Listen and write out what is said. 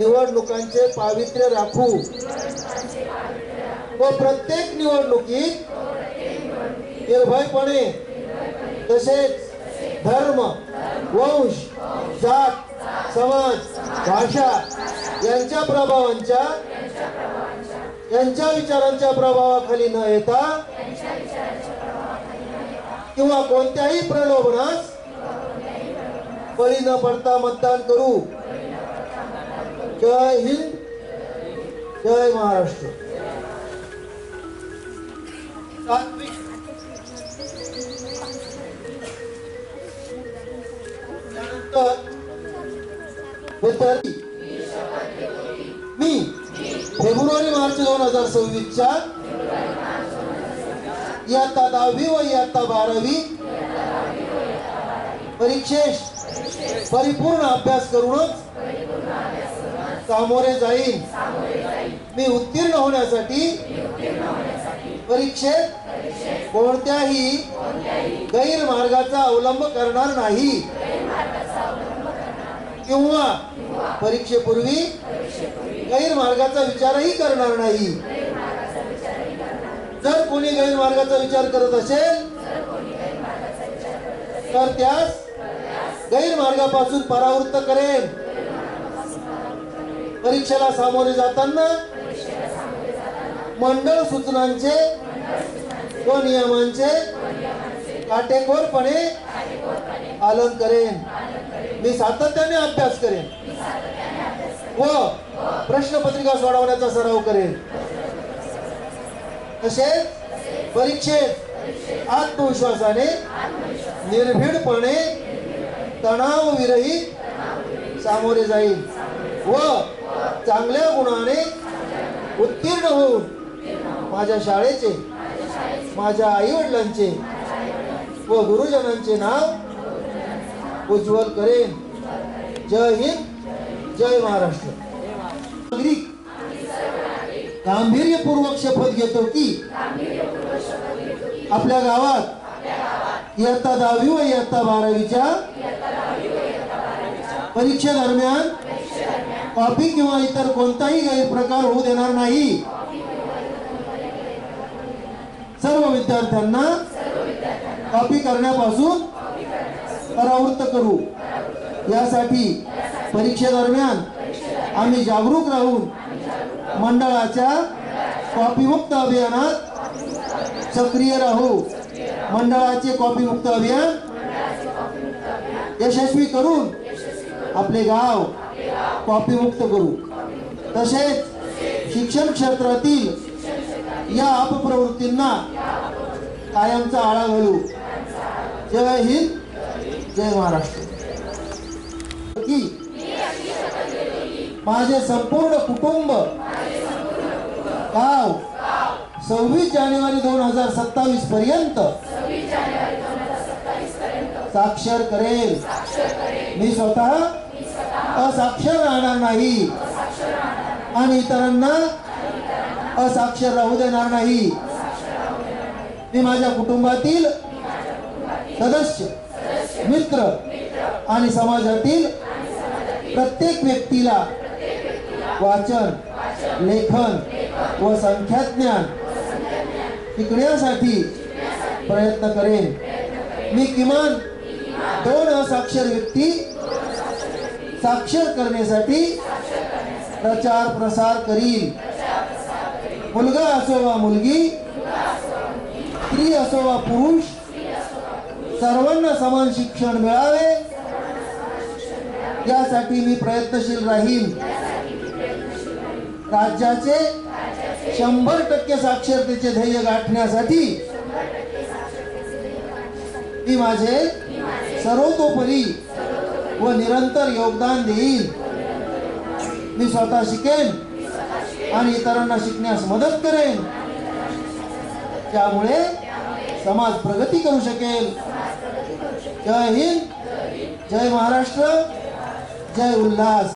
निवडणुकांचे पावित्र्य राखू. व प्रत्येक निवडणुकीत निर्भयपणे तसेच धर्म वंश जात समाज भाषा यांच्या प्रभावांच्या यांच्या विचारांच्या प्रभावाखाली न येता किंवा कोणत्याही प्रलोभनास बळी न पडता मतदान करू. जय हिंद जय महाराष्ट्र. मी फेब्रुवारी मार्च दोन हजार सव्वीसच्या इयत्ता दहावी व इयत्ता बारावी परीक्षेस परिपूर्ण अभ्यास करूनच सामोरे जाईन. मी उत्तीर्ण होण्यासाठी परीक्षेत कोणत्याही गैरमार्गाचा अवलंब करणार नाही. किंवा परीक्षेपूर्वी गैरमार्गाचा विचारही करणार नाही. जर कोणी गैरमार्गाचा विचार करत असेल तर त्यास गैरमार्गापासून परावृत्त करेन. परीक्षेला सामोरे जाताना मंडळ सूचनांचे व नियमांचे काटेकोरपणे पालन करेन. मी सातत्याने अभ्यास करेन. व प्रश्नपत्रिका सोडवण्याचा सराव करेन. तसेच परीक्षेत आत्मविश्वासाने निर्भीडपणे तणावविरहित सामोरे जाईल व चांगल्या गुणाने उत्तीर्ण होऊन माझ्या शाळेचे माझ्या आई वडिलांचे व गुरुजनांचे नाव उज्ज्वल करेन. जय हिंद जय महाराष्ट्र. नागरिक गांभीर्यपूर्वक शपथ घेतो की आपल्या गावात इयत्ता दहावी व इयत्ता बारावीच्या परीक्षेदरम्यान कॉपी किंवा इतर कोणताही गैरप्रकार होऊ देणार नाही. सर्व विद्यार्थ्यांना कॉपी करण्यापासून परावृत्त करू. यासाठी परीक्षेदरम्यान आम्ही जागरूक राहून मंडळाच्या कॉपीमुक्त अभियानात सक्रिय राहू. मंडळाचे कॉपीमुक्त अभियान यशस्वी करून आपले गाव कॉपीमुक्त करू. तसेच शिक्षण क्षेत्रातील या अपप्रवृत्तींना कायमचा आळा घालू. जय हिंद जय महाराष्ट्र. की माझे संपूर्ण कुटुंब गाव सव्वीस जानेवारी दोन हजार सत्तावीस पर्यंत साक्षर करेल. मी स्वतः असाक्षर राहणार नाही. आणि इतरांना असाक्षर राहू देणार नाही. मी माझ्या कुटुंबातील सदस्य मित्र आणि समाजातील प्रत्येक व्यक्तीला वाचन लेखन व संख्याज्ञान शिकण्यासाठी प्रयत्न करेन. मी किमान दोन असाक्षर व्यक्ती साक्षर करण्यासाठी प्रचार प्रसार करील. मुलगा असो वा मुलगी स्त्री असो वा पुरुष सर्वांना समान शिक्षण मिळावे. यासाठी मी प्रयत्नशील राहील. राज्याचे शंभर टक्के साक्षरतेचे ध्येय गाठण्यासाठी मी माझे सर्वतोपरी व निरंतर योगदान देईल मी स्वतः शिकेन आणि इतरांना शिकण्यास मदत करेन. त्यामुळे समाज प्रगती करू शकेल. जय हिंद जय महाराष्ट्र जय उल्हास.